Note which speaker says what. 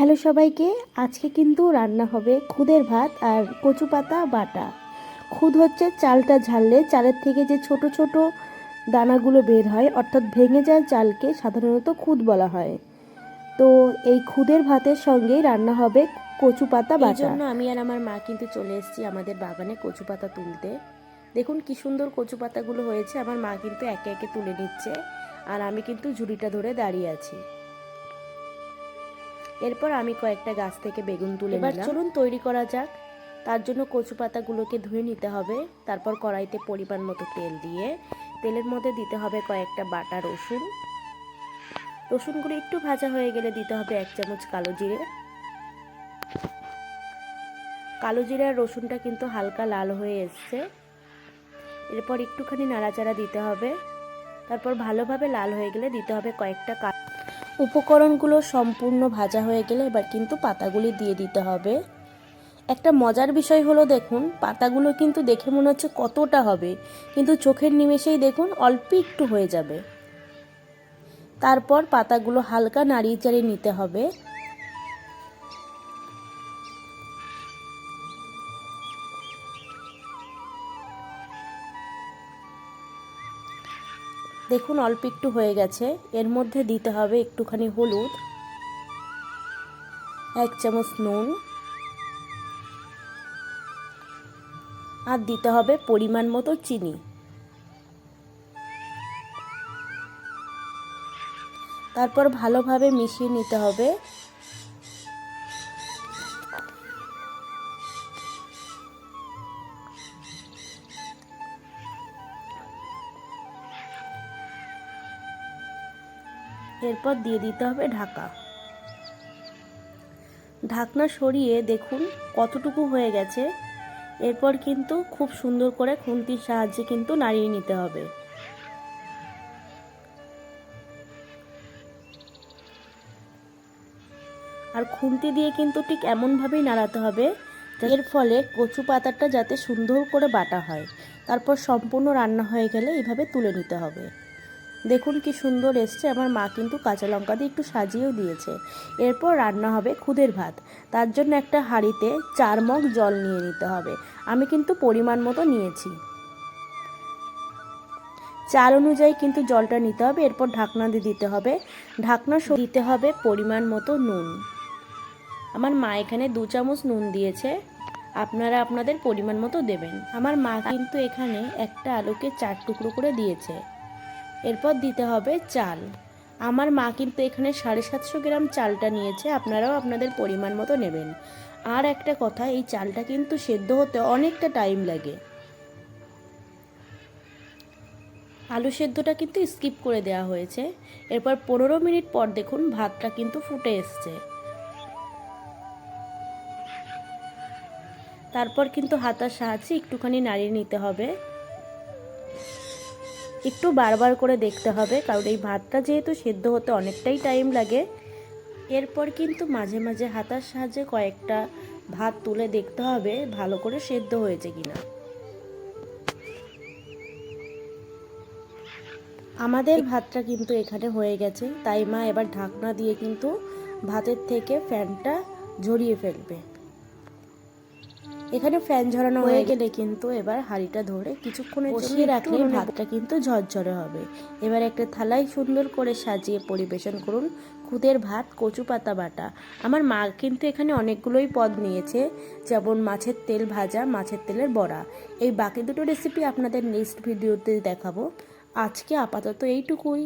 Speaker 1: Hello সবাইকে, আজকে কিন্তু রান্না হবে খুদের ভাত আর কচু পাতা, বাটা। খুদ হচ্ছে চালটা ঝাললে চালের থেকে যে ছোট ছোট দানাগুলো বের হয়, অর্থাৎ ভেঙে যায় চালকে সাধারণত খুদ বলা হয়। তো এই খুদের ভাতের সঙ্গেই রান্না হবে কচু পাতা, বাটা।
Speaker 2: জন্য আমি আর আমার মা কিন্তু চলে এসেছি আমাদের বাগানে কচু পাতা তুলতে। দেখুন কি সুন্দর কচু পাতাগুলো হয়েছে, আমার মা কিন্তু একে একে তুলে নিচ্ছে। আর আমি কিন্তু ঝুড়িটা ধরে দাঁড়িয়ে আছি। এরপর আমি কয়েকটা গাছ থেকে বেগুন তুলে
Speaker 1: এবার
Speaker 2: চলুন তৈরি করা যাক। তার জন্য কচু পাতাগুলোকে ধুয়ে নিতে হবে। তারপর কড়াইতে পরিমাণ মতো তেল দিয়ে। তেলের মধ্যে দিতে হবে কয়েকটা বাটা রসুন। রসুনগুলো একটু ভাজা হয়ে গেলে দিতে হবে এক চামচ কালো জিরে। কালো জিরে আর রসুনটা কিন্তু হালকা লাল হয়ে এসছে। এরপর একটুখানি নাড়াচাড়া দিতে হবে। তারপর ভালোভাবে লাল হয়ে গেলে দিতে হবে কয়েকটা কা উপকরণগুলো সম্পূর্ণ ভাজা হয়ে গেলে এবার কিন্তু পাতাগুলি দিয়ে দিতে হবে। একটা মজার বিষয় হলো দেখুন, পাতাগুলো কিন্তু দেখে মনে হচ্ছে কতটা হবে, কিন্তু চোখের নিমেষেই দেখুন অল্প একটু হয়ে যাবে। তারপর পাতাগুলো হালকা নাড়িয়ে চাড়িয়ে নিতে হবে। দেখুন অল্প একটু হয়ে গেছে। এর মধ্যে দিতে হবে একটুখানি হলুদ, এক চামচ নুন, আর দিতে হবে পরিমাণ মতো চিনি। তারপর ভালোভাবে মিশিয়ে নিতে হবে। এরপর দিয়ে দিতে হবে ঢাকা। ঢাকনা সরিয়ে দেখুন কতটুকু হয়ে গেছে। এরপর কিন্তু খুব সুন্দর করে খুন্তির সাহায্যে কিন্তু নাড়িয়ে নিতে হবে। আর খুন্তি দিয়ে কিন্তু ঠিক এমনভাবেই নাড়াতে হবে এর ফলে কচু পাতাটা যাতে সুন্দর করে বাটা হয়। তারপর সম্পূর্ণ রান্না হয়ে গেলে এইভাবে তুলে নিতে হবে। দেখুন কি সুন্দর এসছে, আমার মা কিন্তু কাঁচা লঙ্কা দিয়ে একটু সাজিয়েও দিয়েছে। এরপর রান্না হবে খুদের ভাত। তার জন্য একটা হাঁড়িতে চার মগ জল নিয়ে নিতে হবে। আমি কিন্তু পরিমাণ মতো নিয়েছি। চাল অনুযায়ী কিন্তু জলটা নিতে হবে। এরপর ঢাকনা দিয়ে দিতে হবে। ঢাকনা দিতে হবে পরিমাণ মতো নুন। আমার মা এখানে দু চামচ নুন দিয়েছে। আপনারা আপনাদের পরিমাণ মতো দেবেন। আমার মা কিন্তু এখানে একটা আলুকে চার টুকরো করে দিয়েছে। এরপর দিতে হবে চাল। আমার মা কিন্তু এখানে সাড়ে সাতশো গ্রাম চালটা নিয়েছে, আপনারাও আপনাদের পরিমাণ মতো নেবেন। আর একটা কথা, এই চালটা কিন্তু সেদ্ধ হতে অনেকটা টাইম লাগে। আলু সেদ্ধটা কিন্তু স্কিপ করে দেওয়া হয়েছে। এরপর পনেরো মিনিট পর দেখুন ভাতটা কিন্তু ফুটে এসছে। তারপর কিন্তু হাতার সাহায্যে একটুখানি নাড়িয়ে নিতে হবে। একটু বারবার করে দেখতে হবে, কারণ এই ভাতটা যেহেতু সেদ্ধ হতে অনেকটাই টাইম লাগে। এরপর কিন্তু মাঝে মাঝে হাতার সাহায্যে কয়েকটা ভাত তুলে দেখতে হবে, ভালো করে সেদ্ধ হয়েছে কিনা। আমাদের ভাতটা কিন্তু এখানে হয়ে গেছে, তাই মা এবার ঢাকনা দিয়ে কিন্তু ভাতের থেকে ফ্যানটা ঝরিয়ে ফেলবে। এখানে ফ্যান ঝরানো হয়ে গেলে কিন্তু এবার হাঁড়িটা ধরে কিছুক্ষণের বসিয়ে রাখলে ভাতটা কিন্তু ঝরঝরে হবে। এবার একটা থালায় সুন্দর করে সাজিয়ে পরিবেশন করুন খুদের ভাত কচু পাতা বাটা। আমার মা কিন্তু এখানে অনেকগুলোই পদ নিয়েছে যেমন মাছের তেল ভাজা মাছের তেলের বড়া। এই বাকি দুটো রেসিপি আপনাদের নেক্সট ভিডিওতে দেখাবো। আজকে আপাতত এইটুকুই।